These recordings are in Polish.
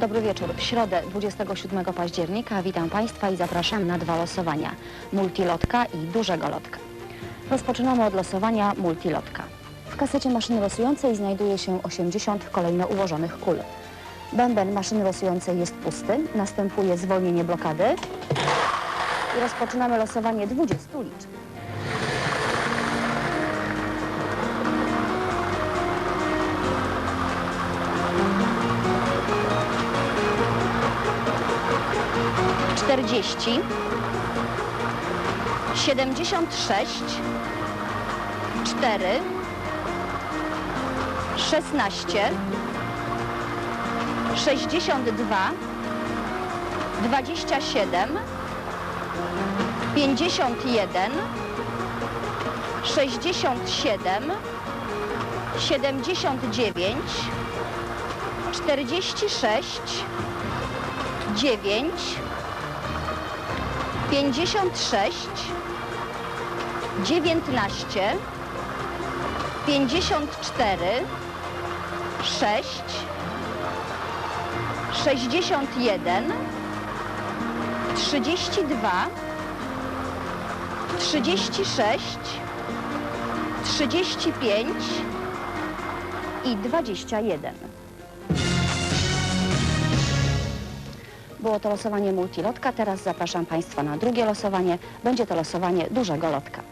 Dobry wieczór. W środę 27 października witam Państwa i zapraszam na dwa losowania. Multilotka i dużego lotka. Rozpoczynamy od losowania multilotka. W kasecie maszyny losującej znajduje się 80 kolejno ułożonych kul. Bęben maszyny losującej jest pusty, następuje zwolnienie blokady i rozpoczynamy losowanie 20 liczb. 40, 76, 4, 16, 62, 27, 51, 67, 79, 46, dziewięć, pięćdziesiąt sześć, dziewiętnaście, pięćdziesiąt cztery, sześć, sześćdziesiąt jeden, trzydzieści dwa, trzydzieści sześć, trzydzieści pięć i dwadzieścia jeden. Było to losowanie multilotka, teraz zapraszam Państwa na drugie losowanie. Będzie to losowanie dużego lotka.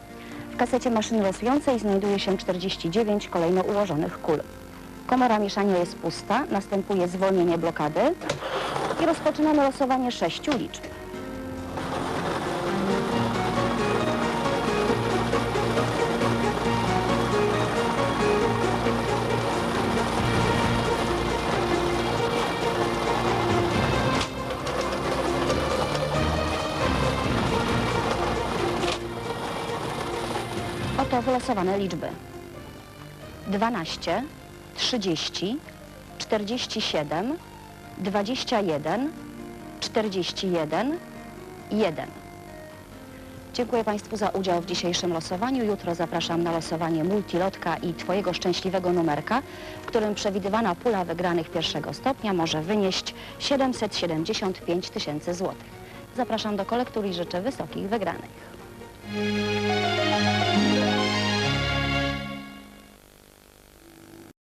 W kasecie maszyny losującej znajduje się 49 kolejno ułożonych kul. Komora mieszania jest pusta, następuje zwolnienie blokady i rozpoczynamy losowanie sześciu liczb. Oto wylosowane liczby. 12, 30, 47, 21, 41, 1. Dziękuję Państwu za udział w dzisiejszym losowaniu. Jutro zapraszam na losowanie multilotka i Twojego szczęśliwego numerka, w którym przewidywana pula wygranych pierwszego stopnia może wynieść 775 tysięcy złotych. Zapraszam do kolektur i życzę wysokich wygranych.